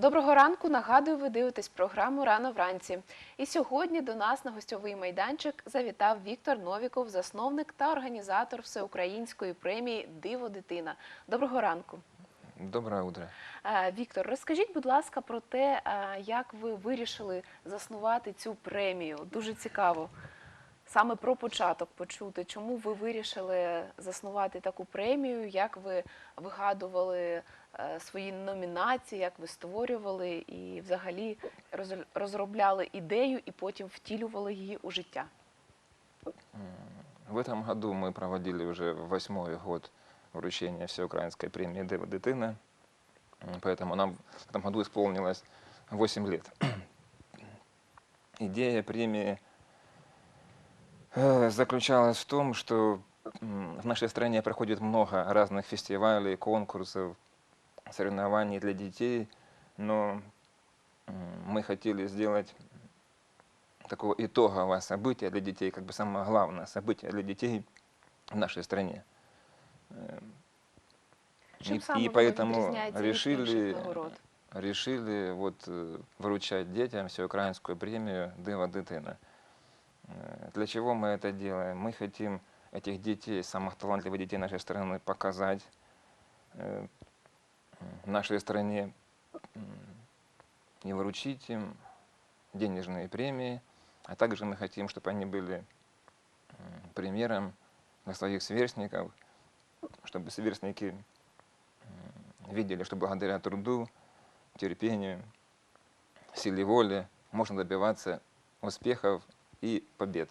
Доброго ранку. Нагадую, ви дивитесь програму Рано вранці. І сьогодні до нас на гостьовий майданчик завітав Віктор Новіков, засновник та організатор всеукраїнської премії Диво дитина. Доброго ранку. Доброе утро. Е, Віктор, розкажіть, будь ласка, про те, е, як ви вирішили заснувати цю премію. Дуже цікаво саме про початок почути. Чому ви вирішили заснувати таку премію? Як ви вигадували е, свої номінації, як ви створювали і взагалі роз- розробляли ідею і потім втілювали її у життя? М, В этом году мы проводили уже восьмой год вручения Всеукраинской премии Дева Дитина. М, Поэтому нам в этом году исполнилось 8 лет. Идея премии э, заключалась в том, что м, в нашей стране проходит много разных фестивалей, конкурсов, соревнований для детей, но м, мы хотели сделать такого итогового события для детей, как бы самое главное событие для детей в нашей стране. Э, Чим И, саме и воно поэтому відрізняється від решили, інших нагород? решили вот, э, вручать детям всеукраинскую премию «Дива дитина». Для чего мы это делаем? Мы хотим этих детей, самых талантливых детей нашей страны, показать э, нашей стране и вручить им денежные премии, а также мы хотим, чтобы они были примером для своих сверстников, чтобы сверстники видели, что благодаря труду, терпению, силе воли можно добиваться успехов и побед.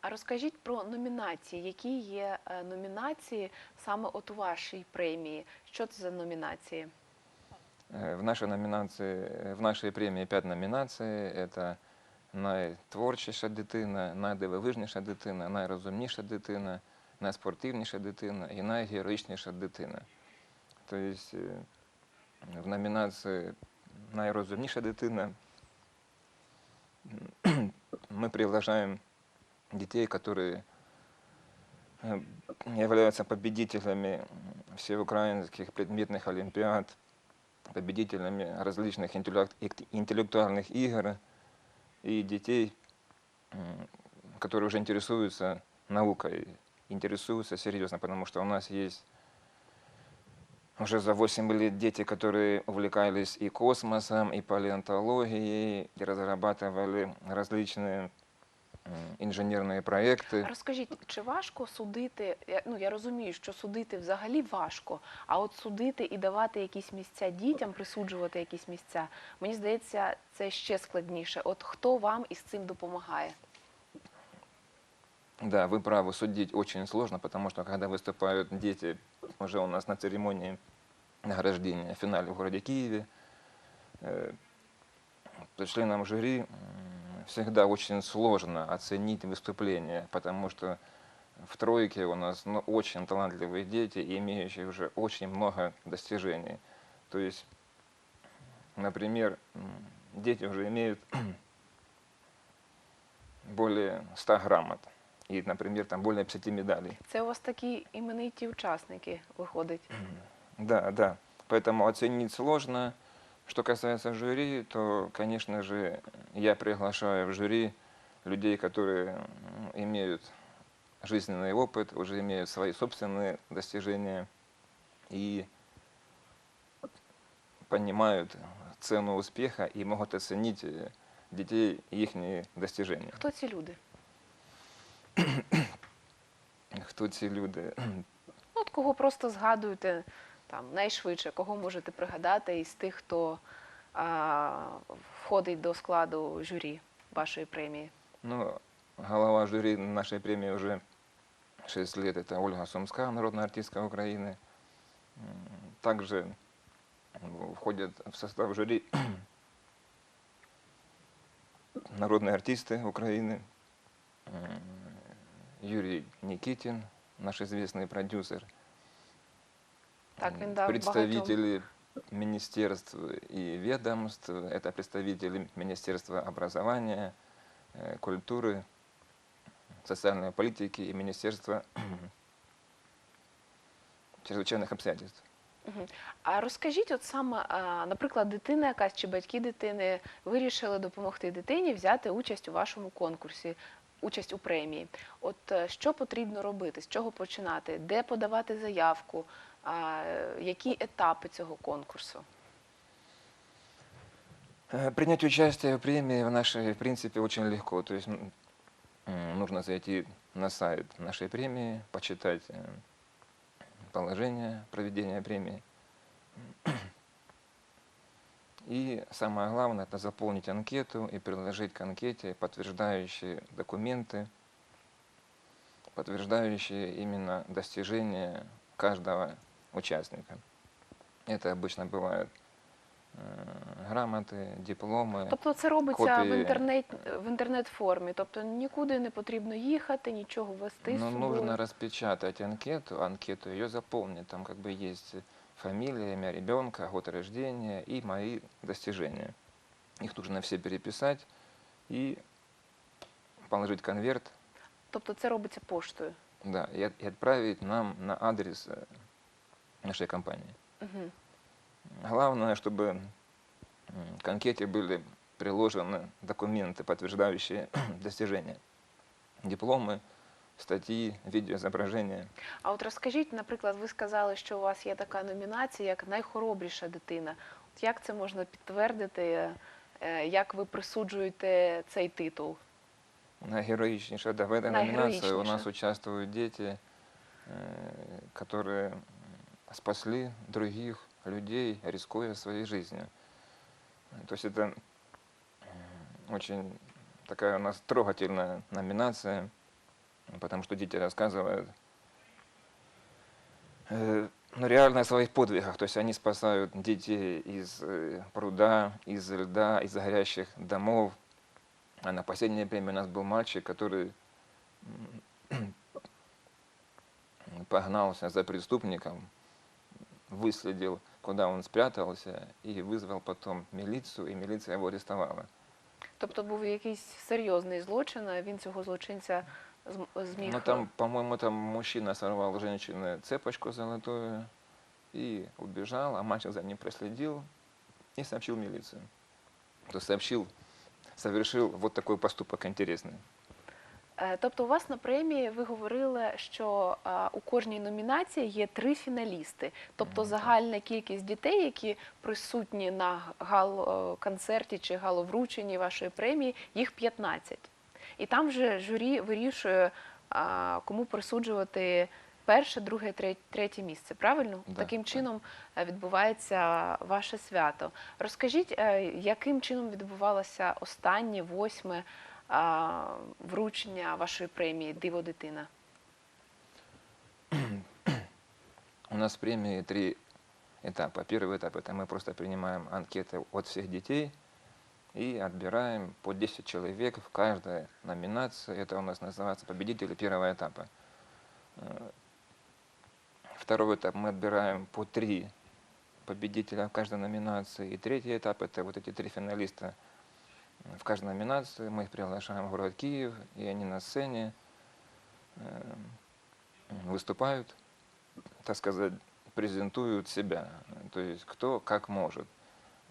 А розкажіть про номінації. Які є е, номінації саме от у вашій премії? Що це за номінації? Э, В нашей номинации, э, в нашей премии пять номинаций. Это найтворчіша дитина, найдивовижніша дитина, найрозумніша дитина, найспортивніша дитина і найгероїчніша дитина. Тобто э, в номінації найрозумніша дитина м, мы приглашаем детей, которые э, являются победителями всеукраинских предметных олимпиад, победителями различных интеллектуальных игр. И детей, которые уже интересуются наукой, интересуются серьезно, потому что у нас есть уже за 8 лет дети, которые увлекались и космосом, и палеонтологией, и разрабатывали различные м, инженерные проекты. Розкажіть, чи важко судити? я- Ну я розумію, що судити взагалі важко, а от судити і давати якісь місця дітям, присуджувати якісь місця, мені здається, це ще складніше. От хто вам із цим допомагає? Да, вы правы, судить очень сложно, потому что когда выступают дети уже у нас на церемонии награждения в финале в городе Киеве, э, то членам жюри всегда очень сложно оценить выступление, потому что в тройке у нас ну, очень талантливые дети, имеющие уже очень много достижений. То есть, например, дети уже имеют более 100 грамот И, например, там более 50 медалей. Це у вас такі імениті учасники виходить. Да, да. Поэтому оценить сложно. Что касается жюри, то, конечно же, я приглашаю в жюри людей, которые м, имеют жизненный опыт, уже имеют свои собственные достижения и понимают цену успеха и могут оценить э, детей и их достижения. Хто ці люди? Хто ці люди? Ну, От кого просто згадуєте там найшвидше, кого можете пригадати із тих, хто а, входить до складу журі вашої премії? Ну, голова жюри нашей премии уже 6 лет. Это Ольга Сумская, народная артистка Украины. М, Также м, входят в состав жюри народные артисты Украины. М, Юрий Никитин, наш известный продюсер. Так, М, він дав Представители министерств и ведомств. Это представители Министерства образования, э, культуры, социальной политики и Министерства чрезвычайных обстоятельств. Мгм. А розкажіть, от саме, а, наприклад, дитина якась чи батьки дитини вирішили допомогти дитині взяти участь у вашому конкурсі, участь у премії. От е, що потрібно робити, з чого починати, де подавати заявку, е, які етапи цього конкурсу? Э, Принять участие в премии в нашей, в принципе, очень легко. То есть нужно зайти на сайт нашей премии, почитать э, положение проведения премии. И самое главное, это заполнить анкету и приложить к анкете подтверждающие документы, подтверждающие именно достижения каждого участника. Это обычно бывают э, грамоты, дипломы. Тобто це робиться в копії. інтернет в інтернет формі, тобто нікуди не потрібно їхати, нічого вести з Но собою. нужно распечатать анкету, анкету ее заполнить. Там как бы есть фамилия, имя ребенка, год рождения и мои достижения. Их нужно все переписать и положить в конверт, Тобто це робиться поштою. да, и, и отправить нам на адрес э, нашей компании. Угу. Главное, чтобы м, к анкете были приложены документы, подтверждающие достижения. Дипломы, статьи, видеоизображения. А от розкажіть, наприклад, ви сказали, що у вас є така номінація, як найхоробріша дитина. От як це можна підтвердити? е, Як ви присуджуєте цей титул? Наигероичнейшая, да, в этой номинации у нас Наигероичнейшая. участвуют дети, э, которые спасли других людей, рискуя своей жизнью. То есть это м, очень такая у нас трогательная номинация, потому что дети рассказывают э, ну, реально о своих подвигах. То есть они спасают детей из э, пруда, из льда, из горящих домов. А на последней премии у нас был мальчик, который м, погнался за преступником, выследил, куда он спрятался, и вызвал потом милицию, и милиция его арестовала. Тобто був якийсь серйозний злочин, а він цього злочинця зм- зміг. Ну там, по-моему, там мужчина сорвал у цепочку золотую и убежал, а мальчик за ним проследил и сообщил милицию. То есть сообщил, совершил вот такой поступок интересный. Е, Тобто, у вас на премії ви говорили, що а, у кожній номінації є три фіналісти. Тобто загальна кількість дітей, які присутні на гал-концерті чи галоврученні вашої премії, їх 15. І там вже журі вирішує, а, кому присуджувати перше, друге, тре- третє місце. Правильно? Да, Таким так. чином е, відбувається ваше свято. Розкажіть, е, яким чином відбувалося останнє восьме а, вручення вашої премії Диво дитина? У нас в премии три этапа. Первый этап – это мы просто принимаем анкеты от всех детей и отбираем по 10 человек в каждой номинации. Это у нас называется победители первого этапа. Э, Второй этап мы отбираем по три победителя в каждой номинации. И третий этап – это вот эти три финалиста в каждой номинации. Мы их приглашаем в город Киев, и они на сцене э, выступают так сказать, презентуют себя. То есть кто как может.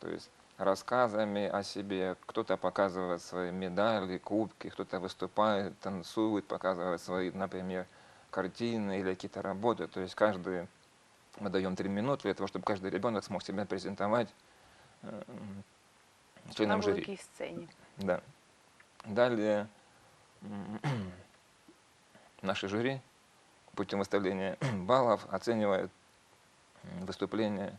То есть рассказами о себе. Кто-то показывает свои медали, кубки, кто-то выступает, танцует, показывает свои, например, картины или какие-то работы. То есть каждый, мы даем три минуты для того, чтобы каждый ребенок смог себя презентовать э, на членам жюри. великій сцені? Да. Далее м, наше жюри путем выставления баллов оценивает выступление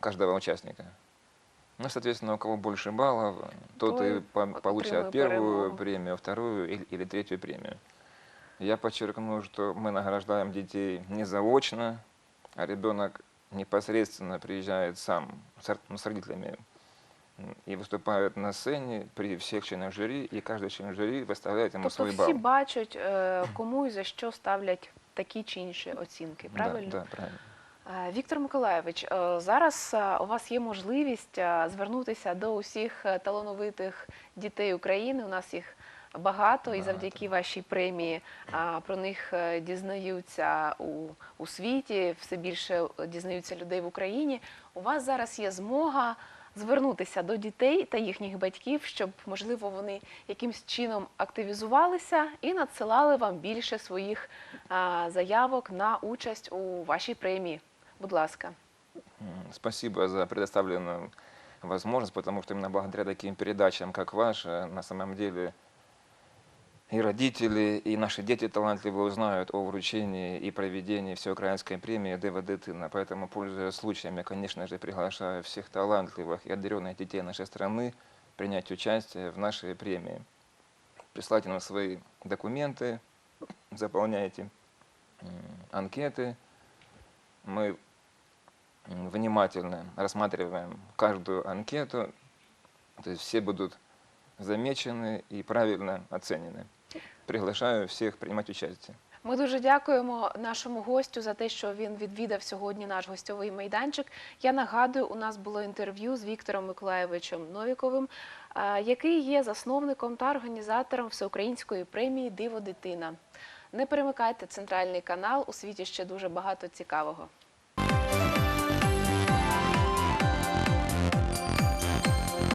каждого участника. Ну, соответственно, у кого больше баллов, тот То и и по- отримує получает первую перемогу. премию, вторую или, или третью премию. Я подчеркну, что мы награждаем детей не заочно, а ребенок непосредственно приезжает сам с, р- ну, с родителями м, и выступает на сцене при всех членах жюри, и каждый член жюри выставляет ему Тобто свой всі балл. бачать, е, кому і за що ставлять такі чи інші оцінки. Да, Правильно? Да, правильно. Е, Віктор Миколаєвич, е, зараз е, у вас є можливість звернутися до усіх талановитих дітей України. У нас їх багато, і завдяки вашій премії про них дізнаються у, у світі, все більше дізнаються людей в Україні. У вас зараз є змога звернутися до дітей та їхніх батьків, щоб, можливо, вони якимсь чином активізувалися і надсилали вам більше своїх заявок на участь у вашій премії. Будь ласка. Спасибо за предоставленную возможность, потому что именно благодаря таким передачам, как ваша, на самом деле и родители, и наши дети талантливые узнают о вручении и проведении всеукраинской премии Дева Дитина. Поэтому, пользуясь случаем, я, конечно же, приглашаю всех талантливых и одаренных детей нашей страны принять участие в нашей премии. Присылайте нам свои документы, заполняйте анкеты. Мы внимательно рассматриваем каждую анкету, то есть все будут замечены и правильно оценены. Приглашаю всех принимать участие. Ми дуже дякуємо нашому гостю за те, що він відвідав сьогодні наш гостьовий майданчик. Я нагадую, у нас було інтерв'ю з Віктором Миколаєвичем Новіковим, який є засновником та організатором всеукраїнської премії Диво дитина. Не перемикайте центральний канал. У світі ще дуже багато цікавого.